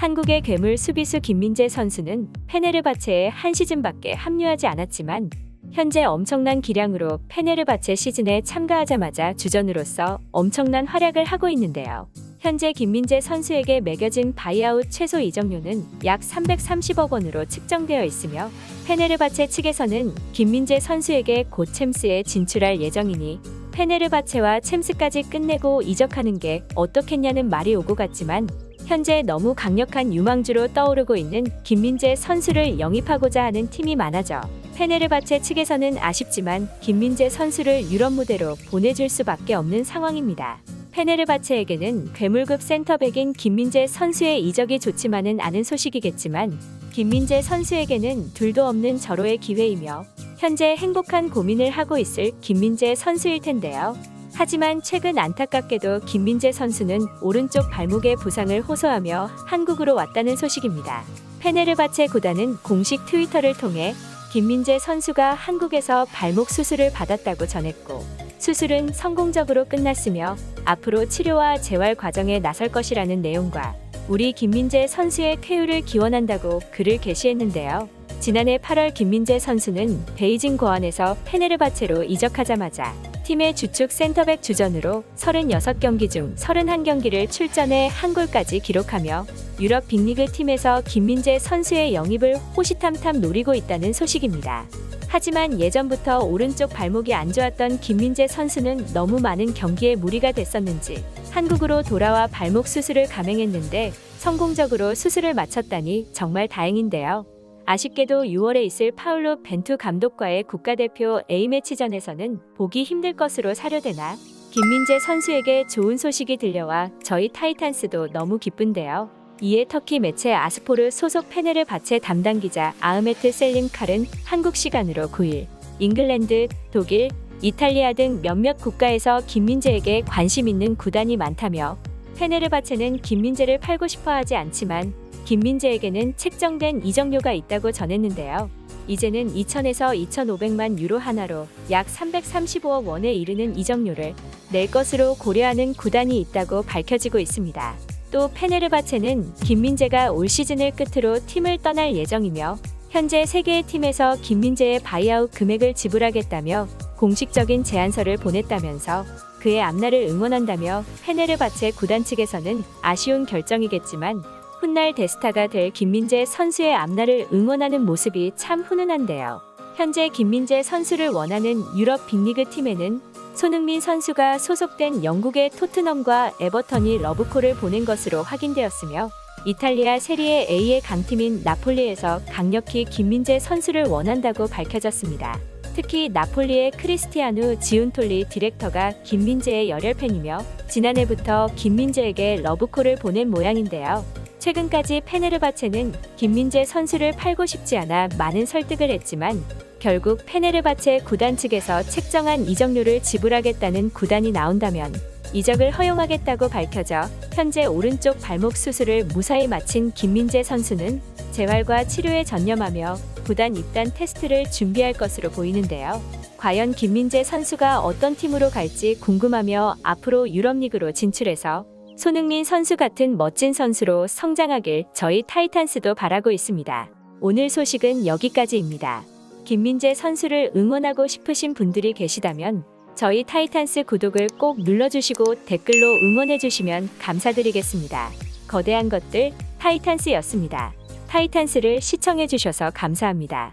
한국의 괴물 수비수 김민재 선수는 페네르바체에 한 시즌밖에 합류하지 않았지만 현재 엄청난 기량으로 페네르바체 시즌에 참가하자마자 주전으로서 엄청난 활약을 하고 있는데요. 현재 김민재 선수에게 매겨진 바이아웃 최소 이적료는 약 330억 원으로 측정되어 있으며 페네르바체 측에서는 김민재 선수에게 곧 챔스에 진출할 예정이니 페네르바체와 챔스까지 끝내고 이적하는 게 어떻겠냐는 말이 오고 갔지만 현재 너무 강력한 유망주로 떠오르고 있는 김민재 선수를 영입하고자 하는 팀이 많아져 페네르바체 측에서는 아쉽지만 김민재 선수를 유럽 무대로 보내줄 수밖에 없는 상황입니다. 페네르바체에게는 괴물급 센터백인 김민재 선수의 이적이 좋지만은 않은 소식이겠지만 김민재 선수에게는 둘도 없는 절호의 기회이며 현재 행복한 고민을 하고 있을 김민재 선수일 텐데요. 하지만 최근 안타깝게도 김민재 선수는 오른쪽 발목에 부상을 호소하며 한국으로 왔다는 소식입니다. 페네르바체 구단은 공식 트위터를 통해 김민재 선수가 한국에서 발목 수술을 받았다고 전했고 수술은 성공적으로 끝났으며 앞으로 치료와 재활 과정에 나설 것이라는 내용과 우리 김민재 선수의 쾌유를 기원한다고 글을 게시했는데요. 지난해 8월 김민재 선수는 베이징 고안에서 페네르바체로 이적하자마자 팀의 주축 센터백 주전으로 36경기 중 31경기를 출전해 한 골까지 기록하며 유럽 빅리그 팀에서 김민재 선수의 영입을 호시탐탐 노리고 있다는 소식입니다. 하지만 예전부터 오른쪽 발목이 안 좋았던 김민재 선수는 너무 많은 경기에 무리가 됐었는지 한국으로 돌아와 발목 수술을 감행했는데 성공적으로 수술을 마쳤다니 정말 다행인데요. 아쉽게도 6월에 있을 파울로 벤투 감독과의 국가대표 A매치전에서는 보기 힘들 것으로 사료되나 김민재 선수에게 좋은 소식이 들려와 저희 타이탄스도 너무 기쁜데요. 이에 터키 매체 아스포르 소속 페네르 바체 담당 기자 아흐메트 셀림칼은 한국 시간으로 9일 잉글랜드, 독일, 이탈리아 등 몇몇 국가에서 김민재에게 관심 있는 구단이 많다며 페네르바체는 김민재를 팔고 싶어 하지 않지만 김민재에게는 책정된 이적료가 있다고 전했는데요. 이제는 2천에서 2,500만 유로 하나로 약 335억 원에 이르는 이적료를 낼 것으로 고려하는 구단이 있다고 밝혀지고 있습니다. 또 페네르바체는 김민재가 올 시즌을 끝으로 팀을 떠날 예정이며 현재 세 개의 팀에서 김민재의 바이아웃 금액을 지불하겠다며 공식적인 제안서를 보냈다면서 그의 앞날을 응원한다며 페네르바체 구단 측에서는 아쉬운 결정이겠지만 훗날 대스타가 될 김민재 선수의 앞날을 응원하는 모습이 참 훈훈한데요. 현재 김민재 선수를 원하는 유럽 빅리그 팀에는 손흥민 선수가 소속된 영국의 토트넘과 에버턴이 러브콜을 보낸 것으로 확인되었으며 이탈리아 세리에 A의 강팀인 나폴리에서 강력히 김민재 선수를 원한다고 밝혀졌습니다. 특히 나폴리의 크리스티아누 지운톨리 디렉터가 김민재의 열혈 팬이며 지난해부터 김민재에게 러브콜을 보낸 모양인데요. 최근까지 페네르바체는 김민재 선수를 팔고 싶지 않아 많은 설득을 했지만 결국 페네르바체 구단 측에서 책정한 이적료를 지불하겠다는 구단이 나온다면 이적을 허용하겠다고 밝혀져 현재 오른쪽 발목 수술을 무사히 마친 김민재 선수는 재활과 치료에 전념하며 구단 입단 테스트를 준비할 것으로 보이는데요. 과연 김민재 선수가 어떤 팀으로 갈지 궁금하며 앞으로 유럽리그로 진출해서 손흥민 선수 같은 멋진 선수로 성장하길 저희 타이탄스도 바라고 있습니다. 오늘 소식은 여기까지입니다. 김민재 선수를 응원하고 싶으신 분들이 계시다면 저희 타이탄스 구독을 꼭 눌러주시고 댓글로 응원해주시면 감사드리겠습니다. 거대한 것들 타이탄스였습니다. 타이탄스를 시청해주셔서 감사합니다.